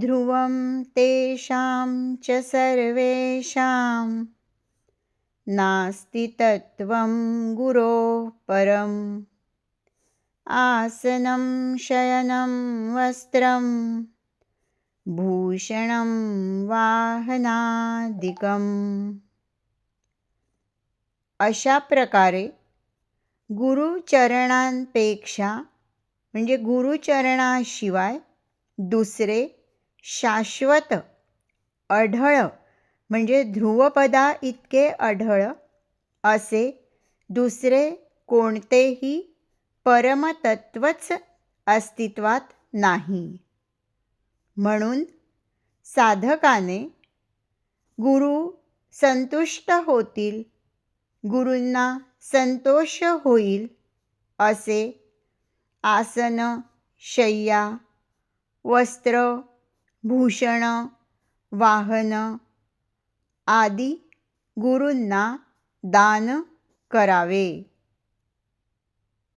ध्रुवं तेषां च सर्वेषां। नास्ति तत्त्वं गुरोः परम्। आसनं शयनं वस्त्रं भूषणं वाहनादिकम्। अशा प्रकारे गुरुचरणांपेक्षा म्हणजे गुरुचरणाशिवाय दुसरे शाश्वत अढळ म्हणजे ध्रुवपदा इतके अढळ असे दुसरे कोणतेही परमतत्वच अस्तित्वात नाही. म्हणून साधकाने गुरु संतुष्ट होतील गुरूंना संतोष होईल असे आसन शय्या वस्त्र भूषण वाहन आदी गुरूंना दान करावे.